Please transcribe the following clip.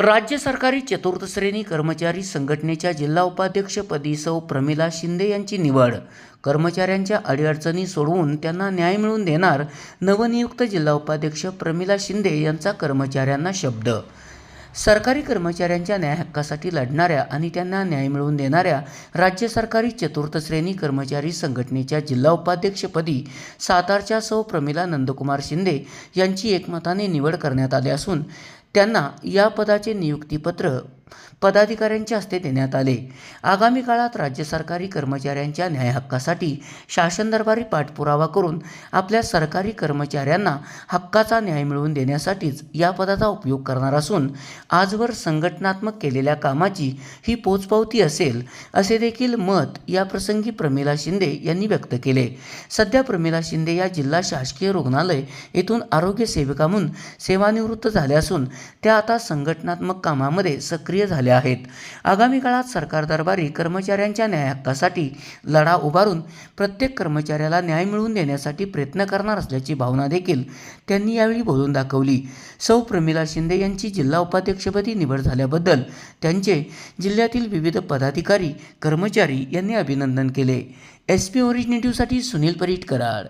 राज्य सरकारी चतुर्थ श्रेणी कर्मचारी संघटनेच्या जिल्हा उपाध्यक्षपदी सौ प्रमिला शिंदे यांची निवड. कर्मचाऱ्यांच्या अडीअडचणी सोडवून त्यांना न्याय मिळवून देणार नवनियुक्त जिल्हा उपाध्यक्ष प्रमिला शिंदे यांचा कर्मचाऱ्यांना शब्द. सरकारी कर्मचाऱ्यांच्या न्यायहक्कासाठी लढणाऱ्या आणि त्यांना न्याय मिळवून देणाऱ्या राज्य सरकारी चतुर्थ श्रेणी कर्मचारी संघटनेच्या जिल्हा उपाध्यक्षपदी सातारच्या सौ प्रमिला नंदकुमार शिंदे यांची एकमताने निवड करण्यात आली असून त्यांना या पदाचे नियुक्तीपत्र पदाधिकाऱ्यांच्या हस्ते देण्यात आले. आगामी काळात राज्य सरकारी कर्मचाऱ्यांच्या न्याय हक्कासाठी शासन दरबारी पाठपुरावा करून आपल्या सरकारी कर्मचाऱ्यांना हक्काचा न्याय मिळवून देण्यासाठीच या पदाचा उपयोग करणार असून आजवर संघटनात्मक केलेल्या कामाची ही पोचपावती असेल असे देखील मत या प्रसंगी प्रमिला शिंदे यांनी व्यक्त केले. सध्या प्रमिला शिंदे या जिल्हा शासकीय रुग्णालय येथून आरोग्य सेविका म्हणून सेवानिवृत्त झाल्या असून त्या आता संघटनात्मक कामामध्ये सक्रिय सक्रिय झाल्या आहेत. आगामी काळात सरकार दरबारी कर्मचाऱ्यांच्या न्याय हक्कासाठी लढा उभारून प्रत्येक कर्मचाऱ्याला न्याय मिळवून देण्यासाठी प्रयत्न करणार असल्याची भावना देखील त्यांनी यावेळी बोलून दाखवली. सौ. प्रमिला शिंदे यांची जिल्हा उपाध्यक्षपदी निवड झाल्याबद्दल त्यांचे जिल्ह्यातील विविध पदाधिकारी कर्मचारी यांनी अभिनंदन केले. एस पी ओरिजिनेटिव्हसाठी सुनील परीट कराड.